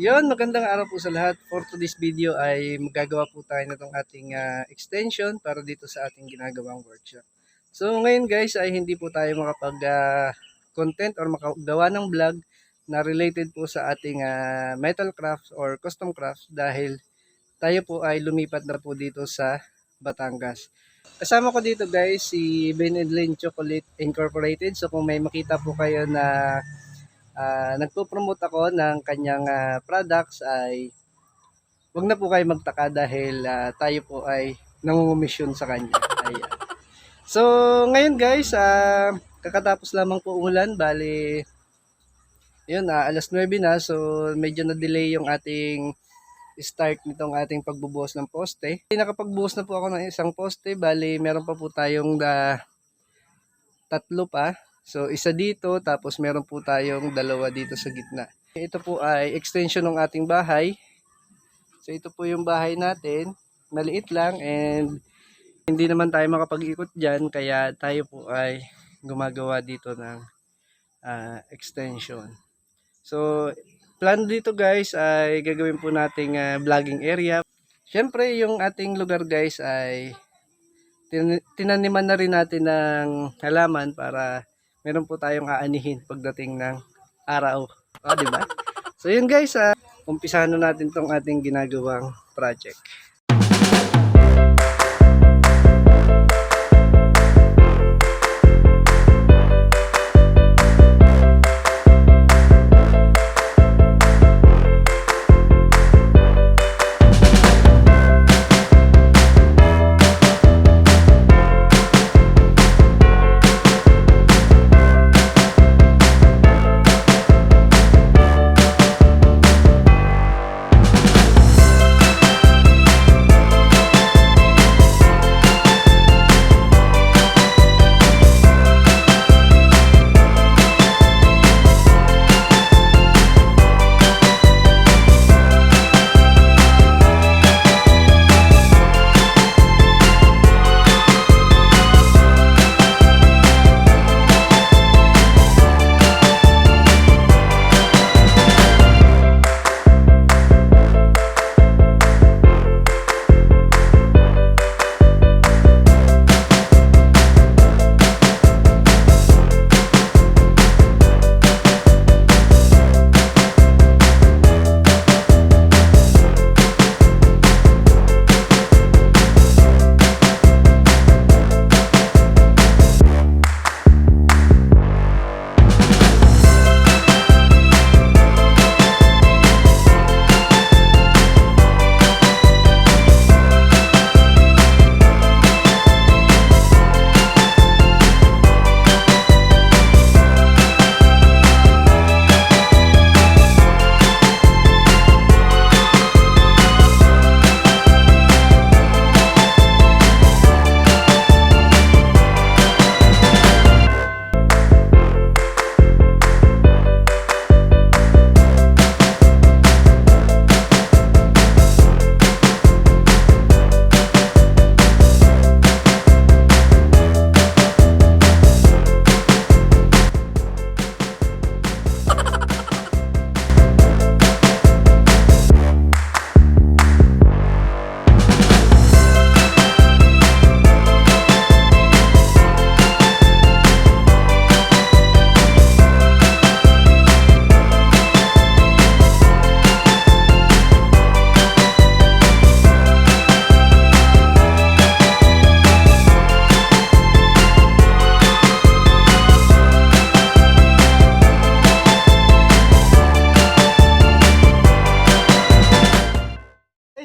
Yon, magandang araw po sa lahat. For today's video ay magagawa po tayo na itong ating ah, extension para dito sa ating ginagawang workshop. So ngayon guys ay hindi po tayo makapag ah, content or makagawa ng vlog na related po sa ating ah, metal crafts or custom crafts dahil tayo po ay lumipat na po dito sa Batangas. Kasama ko dito guys si Ben and Lynn Chocolate Incorporated. So kung may makita po kayo na ah, nagpo-promote ako ng kanyang ah, products ay wag na po kayo magtaka dahil ah, tayo po ay nangungumisyon sa kanya. Ayan. So, ngayon guys, ah, kakatapos lamang po umulan, bali yun, ah, alas 9 na, so medyo na-delay yung ating start nitong ating pagbubuhos ng poste. Nakapagbuhos na po ako ng isang poste, bali meron pa po tayong da, tatlo pa. So, isa dito, tapos meron po tayong dalawa dito sa gitna. Ito po ay extension ng ating bahay. So, ito po yung bahay natin. Maliit lang and hindi naman tayo makapag-ikot dyan, kaya tayo po ay gumagawa dito ng ah, extension. So, plan dito guys ay gagawin po nating ah, vlogging area. Siyempre, yung ating lugar guys ay tin- tinaniman na rin natin ng halaman para meron po tayong aanihin pagdating ng araw. O, di ba? So, yun guys, ah, umpisahan na natin tong ating ginagawang project.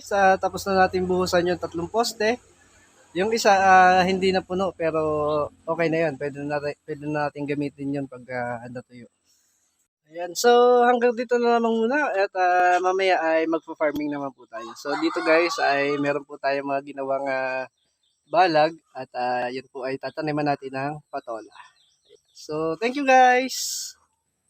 Guys, ah, tapos na natin buhusan yung tatlong poste. Yung isa ah, hindi na puno pero okay na yun. Pwede na, pwede na natin gamitin yun pag uh, natuyo. Ayan, so hanggang dito na lamang muna at ah, mamaya ay magpo-farming naman po tayo. So dito guys ay meron po tayo mga ginawang ah, balag at ah, yun po ay tataniman natin ng patola. So thank you guys!